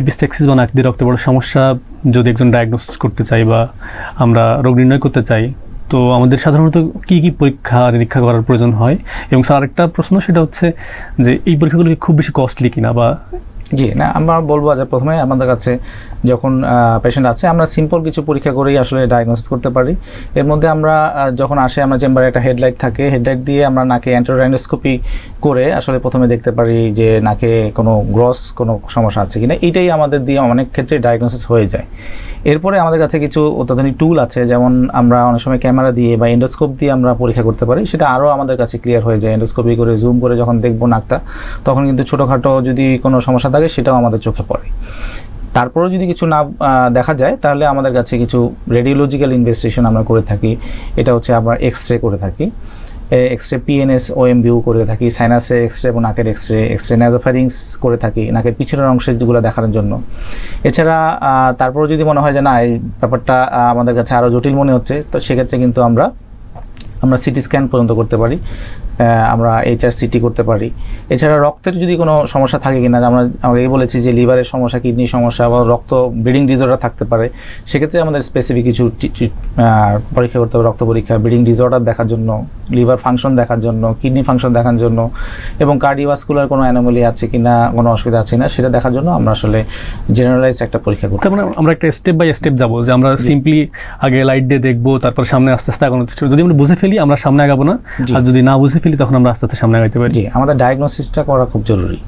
এপিস্টেক্সিস বা নাক দিয়ে রক্ত পড়ার সমস্যা যদি একজন ডায়াগনোসিস করতে চাই বা আমরা রোগ নির্ণয় করতে চাই, তো আমাদের সাধারণত কি কি পরীক্ষা নিরীক্ষা করার প্রয়োজন হয়? এবং স্যার, আরেকটা প্রশ্ন সেটা হচ্ছে যে এই পরীক্ষাগুলো খুব বেশি কস্টলি কিনা বা জি, না, আমরা বলব যে প্রথমে আমাদের কাছে যখন পেশেন্ট আছে, আমরা সিম্পল কিছু পরীক্ষা করেই আসলে ডায়াগনোসিস করতে পারি। এর মধ্যে আমরা যখন আসে, আমরা চেম্বারে একটা হেডলাইট থাকে হেডলাইট দিয়ে আমরা নাকে অ্যান্টোরাইনোস্কোপি করে আসলে প্রথমে দেখতে পারি যে নাকে কোনো গ্রস কোনো সমস্যা আছে কিনা। এইটাই আমাদের দিয়ে অনেক ক্ষেত্রে ডায়াগনোসিস হয়ে যায়। এরপরে আমাদের কাছে কিছু অত্যাধুনিক টুল আছে, যেমন আমরা অনেক সময় ক্যামেরা দিয়ে বা এন্ডোস্কোপ দিয়ে আমরা পরীক্ষা করতে পারি। সেটা আরও আমাদের কাছে ক্লিয়ার হয়ে যায়। এন্ডোস্কোপি করে জুম করে যখন দেখব নাকটা, তখন কিন্তু ছোটোখাটো যদি কোনো সমস্যা থাকে, সেটাও আমাদের চোখে পড়ে। তারপরেও যদি কিছু না দেখা যায়, তাহলে আমাদের কাছে কিছু রেডিওলজিক্যাল ইনভেস্টিগেশন আমরা করে থাকি। এটা হচ্ছে আমরা এক্স রে করে থাকি। এক্স রে পিএনএস ওএমবিউ করে থাকি সাইনাসের এক্স রে এবং নাকের এক্স রে এক্স রে ন্যাজোফারিংস করে থাকি, নাকের পিছনের অংশের যেগুলো দেখানোর জন্য। এছাড়া তারপরেও যদি মনে হয় যে না, এই ব্যাপারটা আমাদের কাছে আরও জটিল মনে হচ্ছে, তো সেক্ষেত্রে কিন্তু আমরা আমরা সিটি স্ক্যান পর্যন্ত করতে পারি। আমরা এইচআর সিটি করতে পারি। এছাড়া রক্তের যদি কোনো সমস্যা থাকে কিনা আমরা আমরা এই বলেছি যে লিভারের সমস্যা কিডনির সমস্যা বা রক্ত ব্লিডিং ডিসঅর্ডার থাকতে পারে। সেক্ষেত্রে আমাদের স্পেসিফিক কিছু পরীক্ষা করতে হবে রক্ত পরীক্ষা ব্লিডিং ডিসঅর্ডার দেখার জন্য লিভার ফাংশন দেখার জন্য কিডনি ফাংশন দেখার জন্য এবং কার্ডিওভাস্কুলার কোনো অ্যানোমালি আছে কি না কোনো অসুবিধা আছে না সেটা দেখার জন্য আমরা আসলে জেনারেলাইজ একটা পরীক্ষা করতে তার মানে আমরা একটা স্টেপ বাই স্টেপ যাব যে আমরা সিম্পলি আগে লাইট দিয়ে দেখব তারপর সামনে আস্তে আস্তে আগানোর চেষ্টা। যদি আমরা বুঝে ফেলি আমরা সামনে আগাবো না। আর যদি না বুঝে ফেলি তখন আমরা আস্তে আস্তে সামনে আগাইতে পারি। জি আমাদের ডায়াগনোসিসটা করা খুব জরুরি।